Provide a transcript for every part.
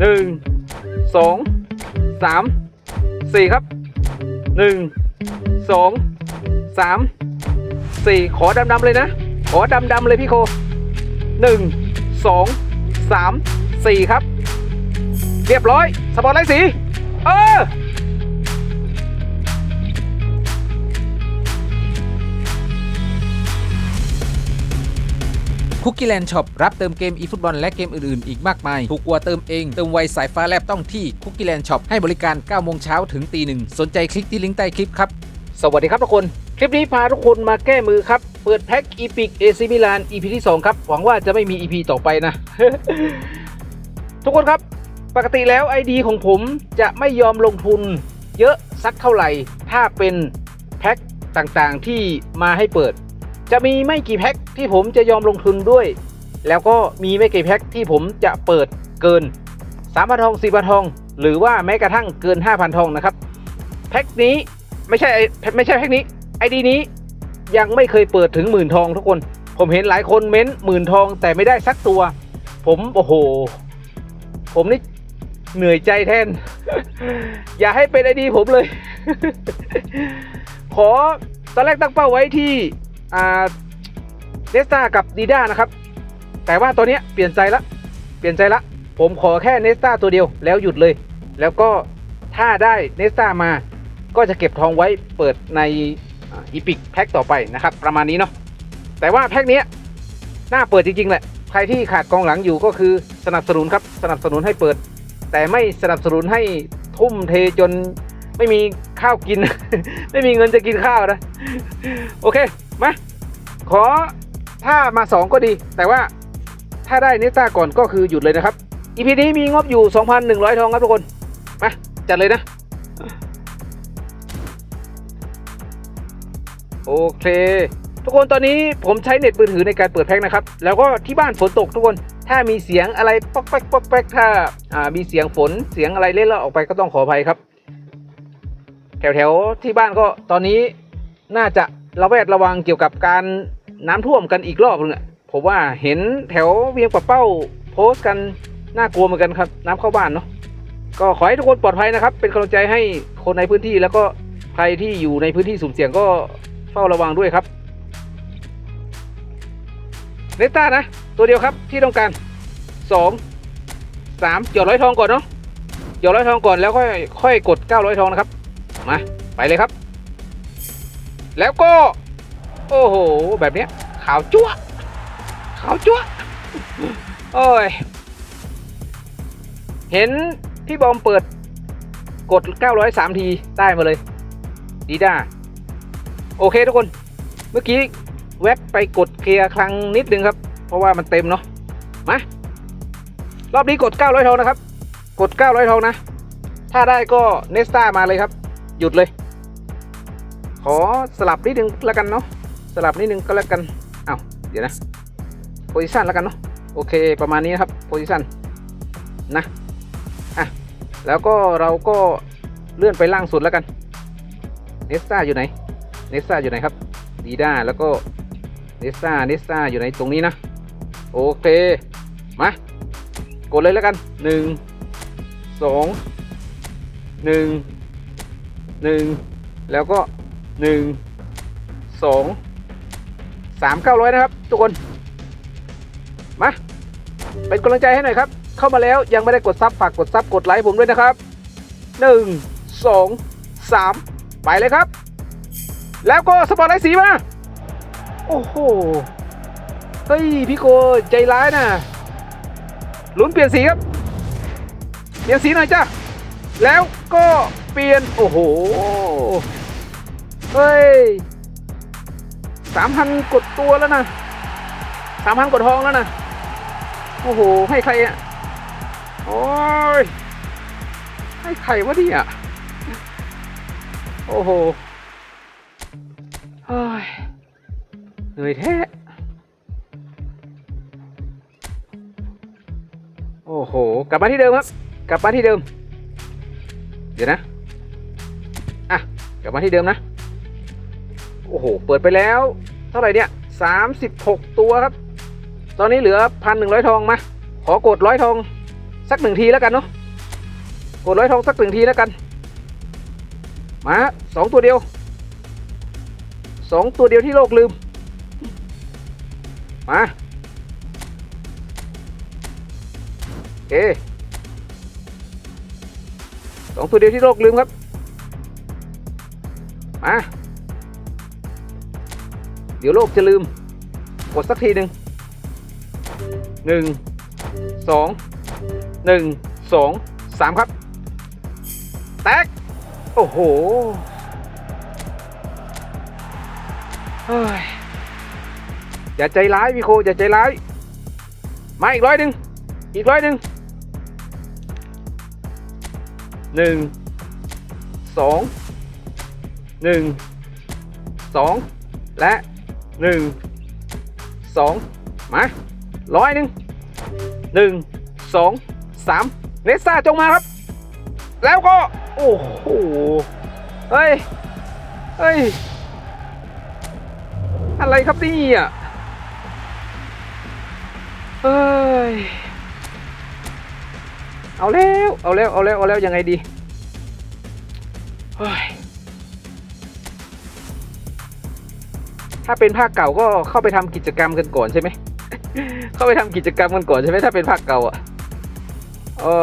หนึ่งสองสามสี่ครับหนึ่งสองสามสี่ขอดำๆเลยนะ ขอดำๆเลยพี่โคหนึ่งสองสามสี่ครับ เรียบร้อย สปอร์ตไลท์สี เออ คุกกี้แลนด์ช็อปรับเติมเกม e ฟุตบอลและเกมอื่นๆ อีกมากมาย ถูกกว่าเติมเอง เติมไวสายฟ้าแลบต้องที่คุกกี้แลนด์ช็อปให้บริการ 9 โมงเช้าถึงตีหนึ่งสนใจคลิกที่ลิงก์ใต้คลิปครับ สวัสดีครับทุกคน คลิปนี้พาทุกคนมาแก้มือครับ เปิดแพ็คอีพิกเอซิมิลาน EP ที่ 2 ครับ หวังว่าจะไม่มี EP ต่อไปนะ ทุกคนครับ ปกติแล้ว ID ของผมจะไม่ยอมลงทุน เยอะสักเท่าไหร่ ถ้าเป็นแพ็คต่างๆที่มาให้เปิด จะมีไม่กี่แพ็คที่ผมจะยอมลงทุนด้วย แล้วก็มีไม่กี่แพ็คที่ผมจะเปิดเกิน3พันทอง4พันทอง หรือว่าแม้กระทั่งเกิน 5,000 ทองนะครับแพ็คนี้ไม่ใช่ไอ้ไม่ใช่แพ็คนี้ไอดีนี้ยังไม่เคยเปิดถึงหมื่นทองทุกคน ผมเห็นหลายคนเม้นหมื่นทองแต่ไม่ได้สักตัว ผมโอ้โห ผมนี่เหนื่อยใจแทน อย่าให้เป็นไอดีผมเลย ขอตอนแรกตั้งเป้าไว้ที่ เนสตากับดีด้านะครับ แต่ว่าตอนเนี้เปลี่ยนใจละ เปลี่ยนใจละ ผมขอแค่เนสตาตัวเดียวแล้วหยุดเลย แล้วก็ถ้าได้เนสตามาก็จะเก็บทองไว้เปิดในอีพิกแพ็คต่อไปนะครับ ประมาณนี้เนาะแต่ว่าแพ็คนี้น่าเปิดจริงๆแหละ ใครที่ขาดกองหลังอยู่ก็คือสนับสนุนครับ สนับสนุนให้เปิด แต่ไม่สนับสนุนให้ทุ่มเทจนไม่มีข้าวกิน ไม่มีเงินจะกินข้าวนะ โอเค มาขอถ้ามา 2 ก็ดี แต่ว่าถ้าได้เนต้าก่อนก็คือหยุดเลยนะครับอีพีนี้มีงบอยู่ 2,100 ทองครับทุกคน มา จัดเลยนะ โอเค ทุกคนตอนนี้ผมใช้เน็ตมือถือในการเปิดแพ็คนะครับ แล้วก็ที่บ้านฝนตกทุกคน ถ้ามีเสียงอะไรป๊อกแป๊กป๊อกแป๊กถ้าอ่ามีเสียงฝนเสียงอะไรเล่นล้วออกไปก็ต้องขออภัยครับ แถวๆที่บ้านก็ตอนนี้น่าจะ ระแวดระวังเกี่ยวกับการน้ำท่วมกันอีกรอบนึงอะผมว่าเห็นแถวเวียงปะเป้าโพสต์กันน่ากลัวเหมือนกันครับ น้ำเข้าบ้านเนาะก็ขอให้ทุกคนปลอดภัยนะครับ เป็นกำลังใจให้คนในพื้นที่แล้วก็ใครที่อยู่ในพื้นที่สุ่มเสี่ยงก็เฝ้าระวังด้วยครับเนต้านะ ตัวเดียวครับที่ต้องการสองสามหยอดร้อยทองก่อนเนาะหยอดร้อยทองก่อนแล้วค่อยค่อยกดเก้าร้อยทองนะครับมาไปเลยครับ แล้วก็ โอ้โห แบบเนี้ยขาวจั๊วะขาวจั๊วะโอ้ย เห็นพี่บอมเปิดกด 903 ทีได้มาเลย ดีด้า โอเคทุกคน เมื่อกี้แวบไปกดเคลียร์ครั้งนิดนึงครับ เพราะว่ามันเต็มเนาะ มา รอบนี้กด 900ทองนะครับ กด 900ทองนะ ถ้าได้ก็เนสตามาเลยครับ หยุดเลย ขอสลับนิดนึงแล้วกันเนาะสลับนิดนึงก็แล้วกันเอ้าเดี๋ยวนะโพซิชันแล้วกันเนาะโอเคประมาณนี้นะครับโพซิชันนะอะแล้วก็เราก็เลื่อนไปล่างสุดแล้วกันเนสตาอยู่ไหนเนสตาอยู่ไหนครับดีด้าแล้วก็เนสตาเนสตาอยู่ไหนตรงนี้นะโอเคมากดเลยแล้วกันหนึ่งสองหนึ่งหนึ่งแล้วก็ หนึ่งสองสามเก้าร้อยนะครับ ทุกคน มา เป็นกำลังใจให้หน่อยครับ เข้ามาแล้วยังไม่ได้กดซับฝากกดซับกดไลค์ผมด้วยนะครับหนึ่งสองสามไปเลยครับ แล้วก็สปอร์ตไลท์สีมา โอ้โห เฮ้ย พี่โกใจร้ายนะลุ้นเปลี่ยนสีครับ เปลี่ยนสีหน่อยจ้าแล้วก็เปลี่ยน โอ้โห เฮ้ยสามพันกดตัวแล้วนะสามพันกดทองแล้วนะโอ้โห ให้ใครอะ โอ้ย ให้ใครวะดิอะโอ้โหเฮ้ยเหนื่อยแท้ โอ้โห กลับมาที่เดิมครับ กลับมาที่เดิม เดี๋ยวนะ อะ กลับมาที่เดิมนะ โอ้โห เปิดไปแล้ว เท่าไหร่เนี่ยสามสิบหกตัวครับ ตอนนี้เหลือพันหนึ่งร้อยทองมา ขอกดร้อยทอง สักหนึ่งทีแล้วกันเนาะ กดร้อยทองสักหนึ่งทีแล้วกัน มาสองตัวเดียวสองตัวเดียวที่โลกลืม มาโอเคสองตัวเดียวที่โลกลืมครับ มา เดี๋ยวโลกจะลืม กดสักทีหนึ่งหนึ่งสองหนึ่งสองสามครับ แตก โอ้โหเฮ้ยอย่าใจร้ายพี่โคอย่าใจร้าย มาอีกร้อยหนึ่งอีกร้อยหนึ่งหนึ่งสองหนึ่งสองและ หนึ่งสองมาร้อยหนึ่งหนึ่งสองสามเนสซ่าจงมาครับ แล้วก็ โอ้โหเฮ้ยเฮ้ย อะไรครับนี่อะเฮ้ย เอาแล้ว เอาแล้ว เอาแล้ว เอาแล้ว ยังไงดี เฮ้ย ถ้าเป็นภาคเก่าก็เข้าไปทำกิจกรรมกันก่อนใช่ไหมเข้าไปทำกิจกรรมกันก่อนใช่ไหมถ้าเป็นภาคเก่าอะโอ้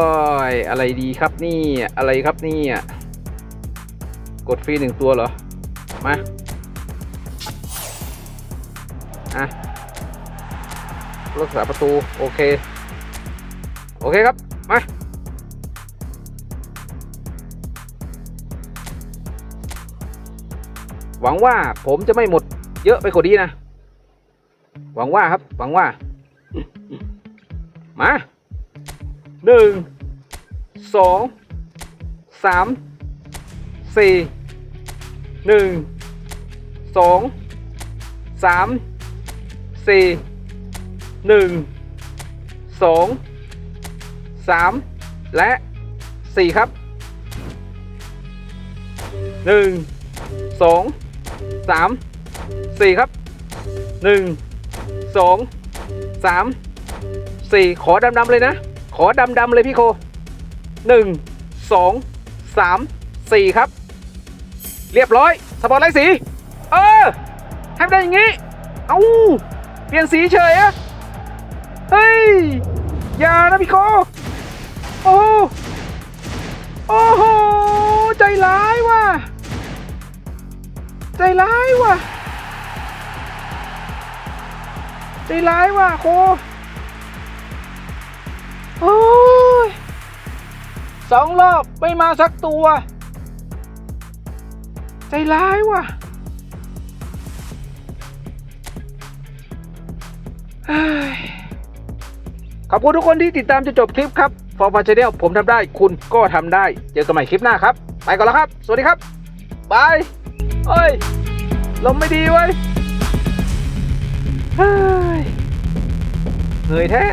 ยอะไรดีครับนี่อะไรครับนี่อะกดฟรีหนึ่งตัวเหรอ มาอะรักษาประตู โอเค โอเคครับ มา หวังว่าผมจะไม่หมด เยอะไปกว่านี้นะ หวังว่าครับ หวังว่า มาหนึ่งสองสามสี่หนึ่งสองสามสี่หนึ่งสองสามและสี่ครับหนึ่งสองสาม สี่ครับหนึ่งสองสามสี่ขอดำๆเลยนะ ขอดำๆเลยพี่โคหนึ่งสองสามสี่ครับ เรียบร้อย สปอร์ตไลท์สี เออให้มันได้อย่างงี้ เอาเปลี่ยนสีเฉยอะเฮ้ย อย่านะพี่โคโอ้โอ้โห ใจร้ายว่ะ ใจร้ายว่ะ ใจร้ายว่ะโคโอ้ยสองรอบไม่มาสักตัว ใจร้ายว่ะเฮ้ยขอบคุณทุกคนที่ติดตามจนจบคลิปครับฟอร์ฟาชแนลผมทำได้คุณก็ทำได้ เจอกันใหม่คลิปหน้าครับ ไปก่อนแล้วครับ สวัสดีครับ บายเอ้ย ลมไม่ดีเว้ย เฮ้ยเหนื่อยแท้